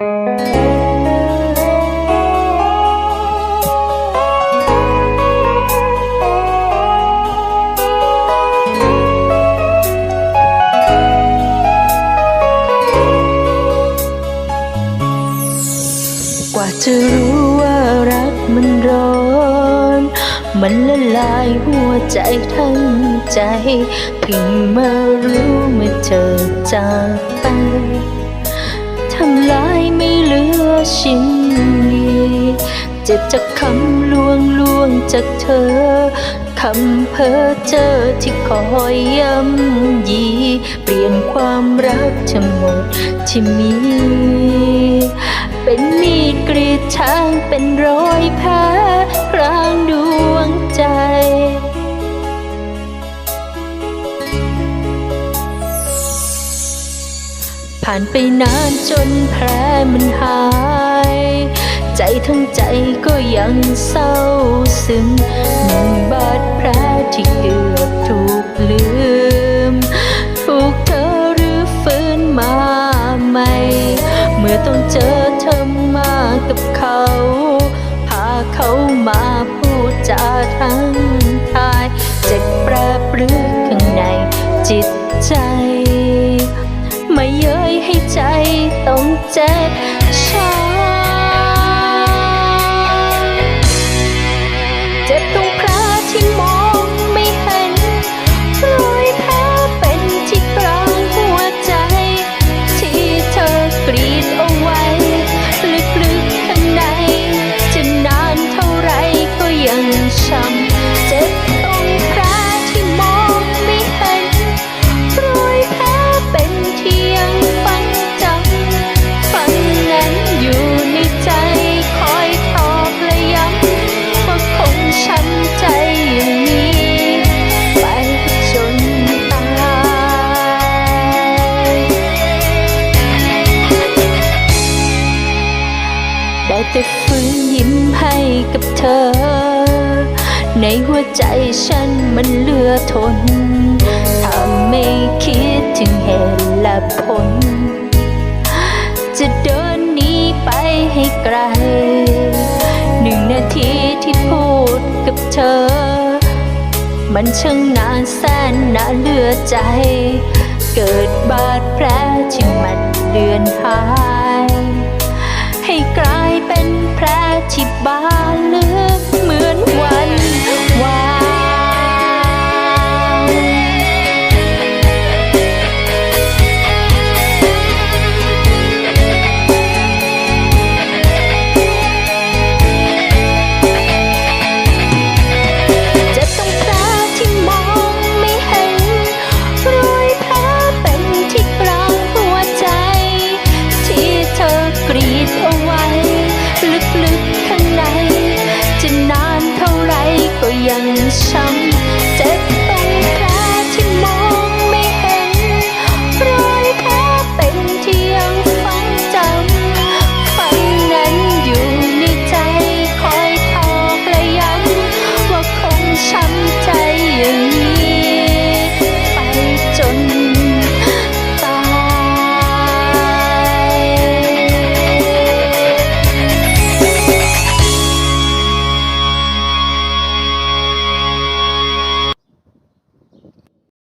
กว่าจะรู้ว่ารักมันร้อน มันละลายหัวใจทั้งใจ เพิ่งมารู้เมื่อเธอจากไปำลายไม่เหลือชิ้นดีเจ็บจากคำลวงลวงจากเธอคำเพ้อเจอที่คอยย้ำยี เปลี่ยนความรักทั้งหมดที่มี เป็นมีดกรีดช้างเป็นรอยแผล ผ่านไปนานจนแผลมันหาย ใจทั้งใจก็ยังเศร้าซึมหนึ่งบาดแผลที่เกือบถูกลืม ถูกเธอหรือฟื้นมาใหม่ เมื่อต้องเจอเธอมากับเขา พาเขามาพูดจาทั้งทาย เจ็บแปรปรือข้างในจิต เจ็บช้ำเจ็บตรงคราที่มองไม่เห็นรอยแผลเป็นที่กลางหัวใจ ที่เธอกรีดเอาไว้ลึกๆข้างในจะนานเท่าไรก็ยังช้ำ เธอ ในหัวใจฉันมันเหลือทน ถ้าไม่คิดถึงเหตุและผล จะเดินหนีไปให้ไกล หนึ่งนาทีที่พูดกับเธอ มันช่างนานแสนนานเหลือใจ เกิดบาดแผลที่มันเลือนหาย 和阳光